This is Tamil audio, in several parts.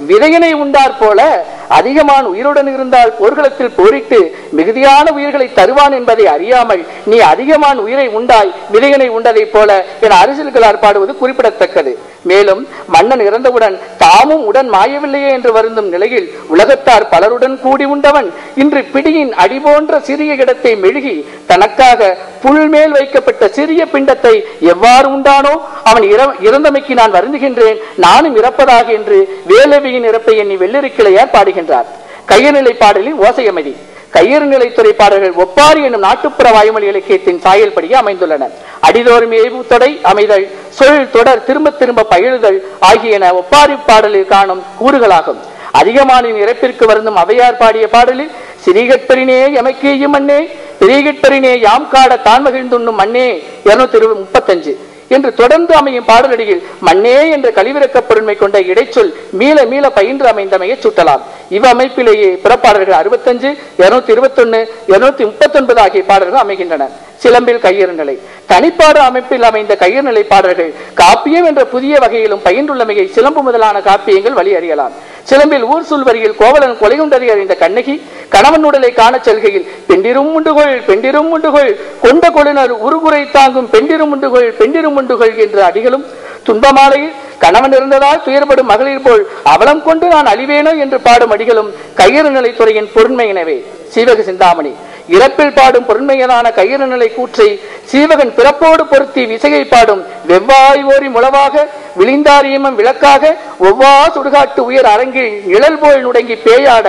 விதையினை உண்டார் போல அதிகமான உயிருடன் இருந்தால் போர்க்களத்தில் போரிட்டு மிகுதியான உயிர்களை தருவான் என்பதை அறியாமல் நீ அதிகமான உயிரை உண்டாய் விதையனை உண்டதைப் போல என அரசியல்களார் பாடுவது குறிப்பிடத்தக்கது. மேலும் மன்னன் இறந்தவுடன் தாமும் உடன் மாயவில்லையே என்று வருந்தும் நிலையில் உலகத்தார் பலருடன் கூடி உண்டவன் இன்று பிடியின் அடி போன்ற சிறிய இடத்தை மெழுகி தனக்காக புல் மேல் வைக்கப்பட்ட சிறிய பிண்டத்தை எவ்வாறு உண்டானோ அவன் இற- இறந்தமைக்கு நான் வருந்துகின்றேன் நானும் இறப்பதாக என்று வேலவியின் இறப்பை எண்ணி வெள்ளரிக்கிளையார் பாடுகின்றார் கையநிலை பாடலில் ஓசையமதி கையறு நிலைத்துறை பாடல்கள் ஒப்பாரி என்னும் நாட்டுப்புற வாய்மொழி இலக்கியத்தின் சாயல் படியே அமைந்துள்ளன. அடிதோறும் ஏவுத்தொடை அமைதல் சொல் தொடர் திரும்ப திரும்ப பயிலுதல் ஆகியன ஒப்பாரி பாடலில் காணும் கூறுகளாகும். அதிகமானின் இறப்பிற்கு வருந்தும் அவையார் பாடிய பாடலில் சிறிகட்பரினே எமக்கேயும் மண்ணே பெரியகட்பரினே யாம் காட தான் மகிழ்ந்துண்ணும் மண்ணே இருநூத்தி முப்பத்தஞ்சு. என்று தொடர்ந்து அமையும் பாடலடியில் மண்ணே என்ற கழிவிறக்க பொருண்மை கொண்ட இடைச்சொல் மீள மீள பயின்று அமைந்தமையை சூட்டலாம். இவ் அமைப்பிலேயே பிறப்பாடல்கள் அறுபத்தஞ்சு இருநூத்தி இருபத்தொன்னு இருநூத்தி முப்பத்தொன்பது ஆகிய பாடல்கள் அமைகின்றன. சிலம்பில் கையறு நிலை. தனிப்பாடு அமைப்பில் அமைந்த கையறு நிலை பாடல்கள் காப்பியம் என்ற புதிய வகையிலும் பயின்றுள்ளமையை சிலம்பு முதலான காப்பியங்கள் வழி அறியலாம் சிலம்பில் ஊர் சொல்வரியில் கோவலன் கொலையுண்டதை அறிந்த கண்ணகி கணவன் உடலை காணச் செல்கையில் பெண்டிரும் உண்டுகொள் பெண்டிரும் உண்டுகொள் கொண்ட கொழுனர் உருகுறை தாங்கும் பெண்டிரும் உண்டுகொள் பெண்டிரும் உண்டுகொள் என்ற அடிகளும் துன்பமாலையில் கணவன் இருந்ததால் துயர்படும் மகளிர் போல் அவலம் கொண்டு நான் அழிவேனோ என்று பாடும் அடிகளும் கையறு நிலைத்துறையின் பொருண்மையினவே சீவக சிந்தாமணி இறப்பில் பாடும் பொருண்மையதான கையறு நிலை கூற்றை சீவகன் பிறப்போடு பொருத்தி விசையை பாடும் வெவ்வாய் ஓரி முளவாக விழிந்தாரியமம் விளக்காக ஒவ்வா சுடுகாட்டு உயர் அரங்கில் நிழல் போல் நுடங்கி பேயாட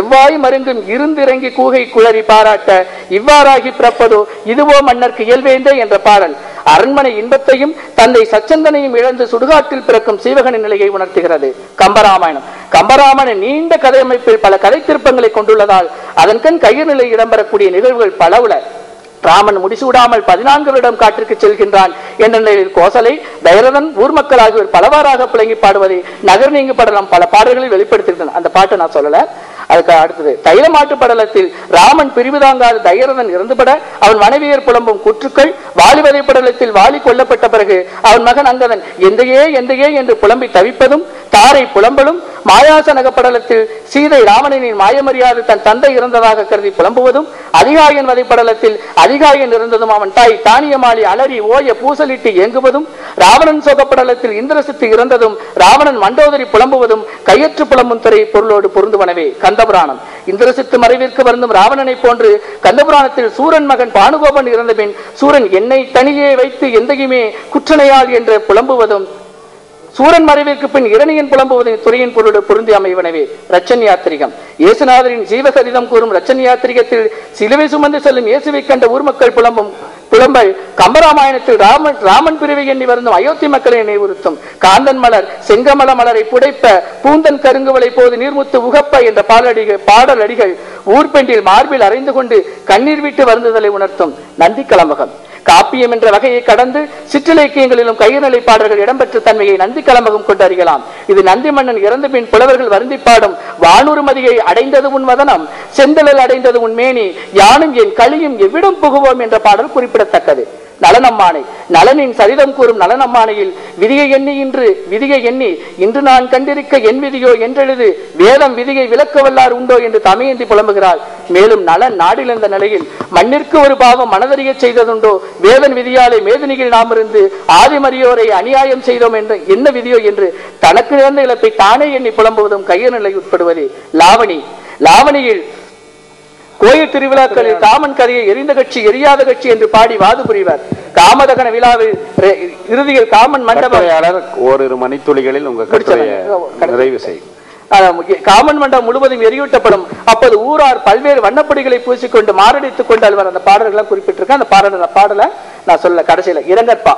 எவ்வாய் மருங்கும் இருந்திறங்கி கூகை குளறி பாராட்ட இவ்வாறாகி பிறப்பதோ இதுவோ மன்னர்க்கு இயல்வேந்தே என்ற பாடல். அரண்மனை இன்பத்தையும் தந்தை சச்சந்தனையும் இழந்து சுடுகாட்டில் பிறக்கும் சீவகனின் நிலையை உணர்த்துகிறது. கம்பராமாயணம். கம்பராமாயணம் நீண்ட கதை அமைப்பில் பல கதை திருப்பங்களை கொண்டுள்ளதால் அதன் கண் கையில் நிலை இடம்பெறக்கூடிய நிகழ்வுகள் பலவுல. ராமன் முடிசூடாமல் பதினான்கு வருடம் காட்டிற்கு செல்கின்றான். என்ற நிலையில் கோசலை தைரதன் ஊர் மக்கள் ஆகியோர் பலவாறாக புழங்கி பாடுவதை நகர் நீங்கு படலம் பல பாடல்களில் வெளிப்படுத்தியிருந்தன அந்த பாட்டை நான் சொல்லல. அதுக்கு அடுத்தது தைலமாட்டு படலத்தில் ராமன் பிரிவுதாங்காத தைரதன் இறந்துபட அவன் மனைவியர் புலம்பும் குற்றுக்கள் வாலிவதை படலத்தில் வாலி கொல்லப்பட்ட பிறகு அவன் மகன் அங்கதன் எந்தையே எந்தையே என்று புலம்பி தவிப்பதும் தாரை புலம்பலும் மாயாசனக படலத்தில் சீதை ராவணனின் மாயமறியாது தன் தந்தை இறந்ததாக கருதி புலம்புவதும் அதிகாயன் வதை படலத்தில் அதிகாயன் இருந்ததும் அவன் தாய் தானியமாளி அலறி ஓய பூசலிட்டு இயங்குவதும் ராவணன் சோகப்படலத்தில் இந்திரசித்து இறந்ததும் ராவணன் மண்டோதரி புலம்புவதும் கையற்று புலம்பும் துறை பொருளோடு பொருந்துவனவே. கந்த கந்தபுராணம். இந்திரசித்து மறைவிற்கு வருந்தும் ராவணனை போன்று கந்தபுராணத்தில் சூரன் மகன் பானுகோபன் இறந்த பின் சூரன் என்னை தனியே வைத்து எந்தையுமே குற்றனையாள் என்று புலம்புவதும் சூரன் மறைவிற்கு பின் இரணியின் புலம்புவதை துறையின் பொருள் பொருந்தி அமைவனவே ரச்சன் யாத்திரிகம். இயேசுநாதரின் ஜீவசரிதம் கூறும் ரச்சன் யாத்திரிகத்தில் சிலுவை சுமந்து செல்லும் இயேசுவை கண்ட ஊர் மக்கள் புலம்பும் புலம்பல் கம்பராமாயணத்தில் ராமன் ராமன் பிரிவை எண்ணி வருந்தும் அயோத்தி மக்களை நினைவுறுத்தும். காந்தன் மலர் செங்கமல மலரை புடைப்ப பூந்தன் கருங்குவலை போது நீர்முத்து உகப்ப என்ற பாடலடிகள் பாடலடிகள் ஊர்பெண்டில் மார்பில் அறைந்து கொண்டு கண்ணீர் விட்டு வருந்துதலை உணர்த்தும் நந்தி கலம்பகம். காப்பியம் என்ற வகையை கடந்து சிற்றிலக்கியங்களிலும் கையநிலை பாடல்கள் இடம்பெற்ற தன்மையை நந்தி கலம்பகம் கொண்டு அறியலாம். இது நந்தி மன்னன் இறந்த பின் புலவர்கள் வருந்தி பாடும் வானூர்மதியை அடைந்தது உன் வதனம் செந்தழல் அடைந்தது உன் மேனி யானும் என் களியும் எவ்விடம் புகுவோம் என்ற பாடல் குறிப்பிடத்தக்கது. நலனம்மானை. நலனின் சரிதம் கூறும் நலனம்மானையில் விதியை எண்ணி இன்று விதியை எண்ணி இன்று நான் கண்டிருக்க என் விதியோ என்றெழுது வேதம் விதியை விளக்க வல்லார் உண்டோ என்று தமையந்தி புலம்புகிறார் மேலும் நலன் நாடிலிருந்த நிலையில் மண்ணிற்கு ஒரு பாவம் மனதறிய செய்ததுண்டோ வேதன் விதியாலே மேதினியில் நாம் இருந்து ஆதிமரியோரை அநியாயம் செய்தோம் என்று என்ன விதியோ என்று தனக்கு நேர்ந்த இழப்பை தானே எண்ணி புலம்புவதும் கையநிலை நிலை உட்படுவது. லாவணி லாவணியில் கோயில் திருவிழாக்களில் காமன் கதையை எரிந்த கட்சி எரியாத கட்சி என்று பாடி வாது புரிவர். காமதகன விழாவில் இறுதியில் காமன் மண்டபம் ஓரிரு மணித்துளிகளில் உங்க. நிறைவு செய்யும் காமன் மண்டபம் முழுவதும் எரியூட்டப்படும். அப்போது ஊரார் பல்வேறு வண்ணப்பொடிகளை பூசிக்கொண்டு மாரடித்துக் கொண்டு அல்வர் அந்த பாடல்கள்லாம் குறிப்பிட்டிருக்கேன். அந்த பாடல் பாடலை நான் சொல்ல கடைசியில இரங்கற்பா.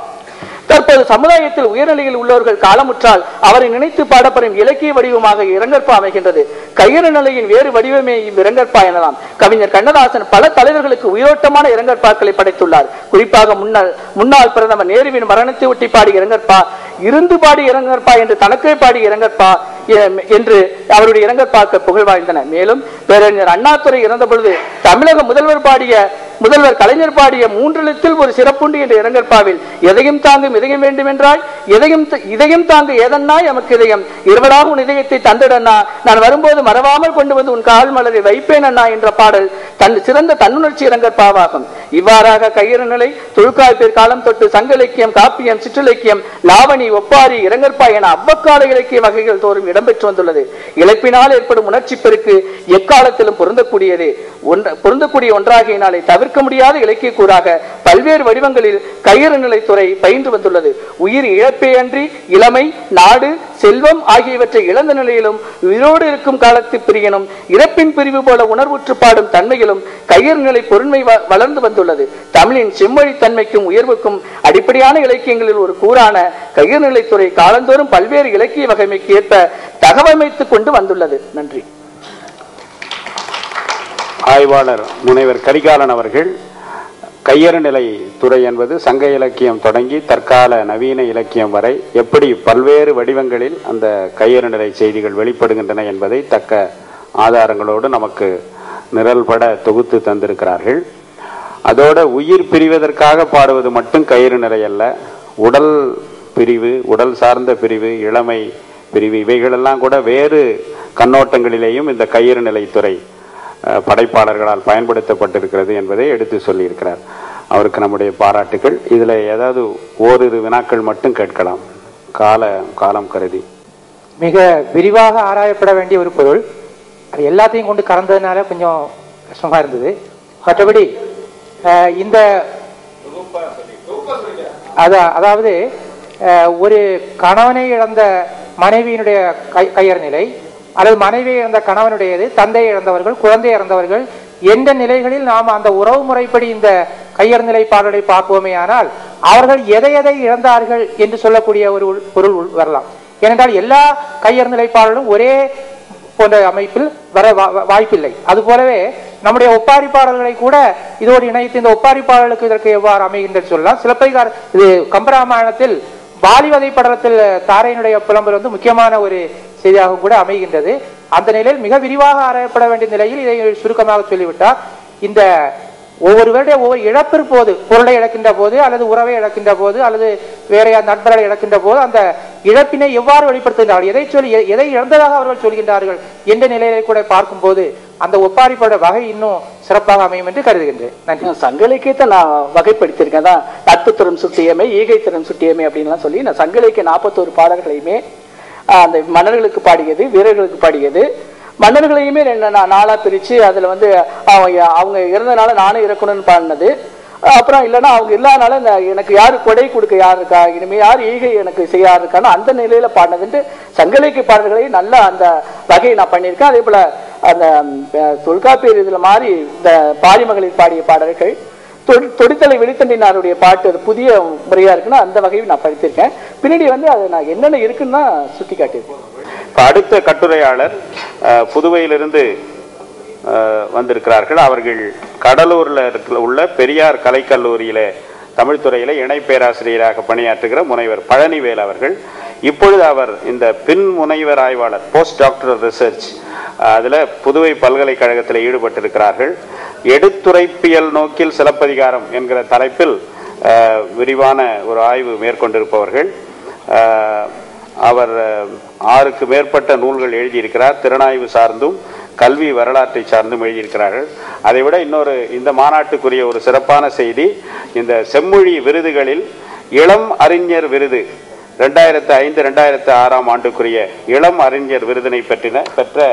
தற்போது சமுதாயத்தில் உயர்நிலையில் உள்ளவர்கள் காலமுற்றால் அவரை நினைத்து பாடப்படும் இலக்கிய வடிவமாக இரங்கற்பா அமைகின்றது. கையறு நிலையின் வேறு வடிவமே இரங்கற்பா எனலாம். கவிஞர் கண்ணதாசன் பல தலைவர்களுக்கு உயிரோட்டமான இரங்கற்பாக்களை படைத்துள்ளார். குறிப்பாக முன்னாள் முன்னாள் பிரதமர் நேருவின் மரணத்தை ஒட்டி பாடி இரங்கற்பா இருந்து பாடி இரங்கற்பா என்று தனக்கே பாடி இரங்கற்பா என்று அவருடைய இரங்கற்பாக்கள் புகழ் வாழ்ந்தன மேலும் பேரறிஞர் அண்ணாதுரை இறந்த பொழுது தமிழக முதல்வர் பாடிய முதல்வர் கலைஞர் பாடிய மூன்றெழுத்தில் ஒரு சிறப்புண்டு என்ற இரங்கற்பாவில் எதையும் தாங்கும் இதயம் வேண்டும் என்றாய் எதையும் இதயம் தாங்க ஏதன்னாய் எமக்கு இதயம். இருவலாக உன் இதயத்தை தந்திடண்ணா. நான் வரும்போது மறவாமல் கொண்டு வந்து உன் கால் மலரை வைப்பேன் அண்ணா என்ற பாடல் தன் சிறந்த தன்னுணர்ச்சி இரங்கற்பாவாகும். இவ்வாறாக கையிற நிலை தொழுக்காய்ப்பேர் காலம் தொட்டு சங்க இலக்கியம் காப்பியம் சிற்றிலக்கியம் லாவணி ஒப்பாரி இரங்கற்பா என அவ்வக்கால இலக்கிய வகைகள் தோறும் இடம்பெற்று வந்துள்ளது. இழப்பினால் ஏற்படும் உணர்ச்சி பெருக்கு எக்காலத்திலும் பொருந்தக்கூடியது. ஒன்ற பொருந்தக்கூடிய ஒன்றாகினாலே தவிர்க்க முடியாத இலக்கிய கூறாக பல்வேறு வடிவங்களில் கயிறு நிலைத்துறை பயின்று வந்துள்ளது. உயிர் இழப்பே அன்றி இளமை நாடு செல்வம் ஆகியவற்றை இழந்த நிலையிலும் உயிரோடு இருக்கும் காலத்து பிரியனும் இறப்பின் பிரிவு போல உணர்வுற்று பாடும் தன்மையிலும் கயிறு நிலை பொருண்மை வ- வளர்ந்து வந்துள்ளது. தமிழின் செம்மொழி தன்மைக்கும் உயர்வுக்கும் அடிப்படையான இலக்கியங்களில் ஒரு கூறான கயிறு நிலைத்துறை காலந்தோறும் பல்வேறு இலக்கிய வகைமைக்கு ஏற்ப தகவமைத்துக் கொண்டு வந்துள்ளது. நன்றி. ஆய்வாளர் முனைவர் கரிகாலன் அவர்கள் கையறுநிலை துறை என்பது சங்க இலக்கியம் தொடங்கி தற்கால நவீன இலக்கியம் வரை எப்படி பல்வேறு வடிவங்களில் அந்த கையறு நிலை செய்திகள் வெளிப்படுகின்றன என்பதை தக்க ஆதாரங்களோடு நமக்கு நிரல்பட தொகுத்து தந்திருக்கிறார்கள். அதோட உயிர் பிரிவதற்காக பாடுவது மட்டும் கயிறு நிலை அல்ல உடல் பிரிவு உடல் சார்ந்த பிரிவு இளமை பிரிவு இவைகளெல்லாம் கூட வேறு கண்ணோட்டங்களிலேயும் இந்த கயிறு நிலைத்துறை படைப்பாளர்களால் பயன்படுத்தப்பட்டிருக்கிறது என்பதை எடுத்து சொல்லியிருக்கிறார். அவருக்கு நம்முடைய பாராட்டுகள். இதுல ஏதாவது ஓரிரு வினாக்கள் மட்டும் கேட்கலாம். கால காலம் கருதி. மிக விரிவாக ஆராயப்பட வேண்டிய ஒரு பொருள். அது எல்லாத்தையும் கொண்டு கறந்ததுனால கொஞ்சம் கஷ்டமா இருந்தது. மற்றபடி இந்த அதான் அதாவது ஒரு கணவனை இழந்த மனைவியினுடைய கை கையர் நிலை அல்லது மனைவி இழந்த கணவனுடையது தந்தையை இழந்தவர்கள் குழந்தை இறந்தவர்கள் எந்த நிலைகளில் நாம் அந்த உறவு முறைப்படி இந்த கையர் நிலை பாடலை பார்ப்போமே ஆனால் அவர்கள் எதை எதை இழந்தார்கள் என்று சொல்லக்கூடிய ஒரு பொருள் உள் வரலாம். ஏனென்றால் எல்லா கையர் பாடலும் ஒரே போன்ற அமைப்பில் வர வா- வாய்ப்பில்லை. அது போலவே நம்முடைய ஒப்பாரி பாடல்களை கூட இதோடு இணைத்து இந்த ஒப்பாரி பாடலுக்கு இதற்கு எவ்வாறு அமைகின்றது சொல்லலாம். சிலப்பதிகார இது கம்பராமாயணத்தில் வாலிவதை படலத்தில் தாரையினுடைய புலம்பல் வந்து முக்கியமான ஒரு செய்தியாகவும் கூட அமைகின்றது. அந்த நிலையில் மிக விரிவாக ஆராயப்பட வேண்டிய நிலையில் இதை சுருக்கமாக சொல்லிவிட்டார். இந்த ஒவ்வொருவருடைய ஒவ்வொரு இழப்பிற்கு போது பொருளை இழக்கின்ற போது அல்லது உறவை இழக்கின்ற போது அல்லது வேற யார் நண்பர்களை இழக்கின்ற போது அந்த இழப்பினை எவ்வாறு வெளிப்படுத்துகின்றார்கள் எதை சொல்லி எதை இழந்ததாக அவர்கள் சொல்கின்றார்கள் என்ற நிலையை கூட பார்க்கும்போது அந்த ஒப்பாரிப்பட வகை இன்னும் சிறப்பாக அமையும் என்று கருதுகின்றேன். நன்றி. நான் சங்க இலக்கியத்தை நான் வகைப்படுத்தியிருக்கேன். தான் நட்புத்திறம் சுட்டியமே சுட்டியமை ஈகை சுட்டியமை அப்படின்லாம் சொல்லி நான் சங்க இலக்கிய நாற்பத்தோரு பாடல்களையுமே அந்த மன்னர்களுக்கு பாடியது வீரர்களுக்கு பாடியது. மன்னர்களையுமே ரெண்டு நாளாக பிரித்து அதில் வந்து அவங்க அவங்க இறந்தனால நானும் இறக்கணும்னு பாடினது. அப்புறம் இல்லைன்னா அவங்க இல்லாதனால இந்த எனக்கு யார் கொடை கொடுக்க யார் இருக்கா இனிமேல் யார் ஈகை எனக்கு செய்ய யார் இருக்கான்னு அந்த நிலையில் பாடினதுன்ட்டு சங்கலைக்கு பாடல்களை நல்லா அந்த வகையை நான் பண்ணியிருக்கேன். அதே போல் அந்த தொல்காப்பியர் இதில் மாதிரி இந்த பாரிமகளிர் பாடிய பாடல்கள் தொடித்தலை வெளித்தண்டினாருடைய பாட்டு அது புதிய முறையா இருக்குன்னா அந்த வகையில் நான் படித்திருக்கேன். பின்னாடி வந்து அது நான் என்னென்ன இருக்குன்னு தான் சுட்டி காட்டியிருக்கேன். அடுத்த கட்டுரையாளர் புதுவையிலிருந்து வந்திருக்கிறார்கள். அவர்கள் கடலூரில் இருக்கிற- உள்ள பெரியார் கலைக்கல்லூரியில தமிழ்துறையில இணை பேராசிரியராக பணியாற்றுகிற முனைவர் பழனிவேல் அவர்கள். இப்பொழுது அவர் இந்த பின் முனைவர் ஆய்வாளர் போஸ்ட் டாக்டர் ரிசர்ச் அதில் புதுவை பல்கலைக்கழகத்தில் ஈடுபட்டிருக்கிறார்கள். எடுத்துரைப்பியல் நோக்கில் சிலப்பதிகாரம் என்கிற தலைப்பில் விரிவான ஒரு ஆய்வு மேற்கொண்டிருப்பவர்கள். அவர் ஆறுக்கு மேற்பட்ட நூல்கள் எழுதியிருக்கிறார். திறனாய்வு சார்ந்தும் கல்வி வரலாற்றை சார்ந்தும் எழுதியிருக்கிறார்கள். அதை விட இன்னொரு இந்த மாநாட்டுக்குரிய ஒரு சிறப்பான செய்தி இந்த செம்மொழி விருதுகளில் இளம் அறிஞர் விருது ரெண்டாயிரத்து ஐந்து ரெண்டாயிரத்து ஆறாம் ஆண்டுக்குரிய இளம் அறிஞர் விருதினை பெற்றின பெற்ற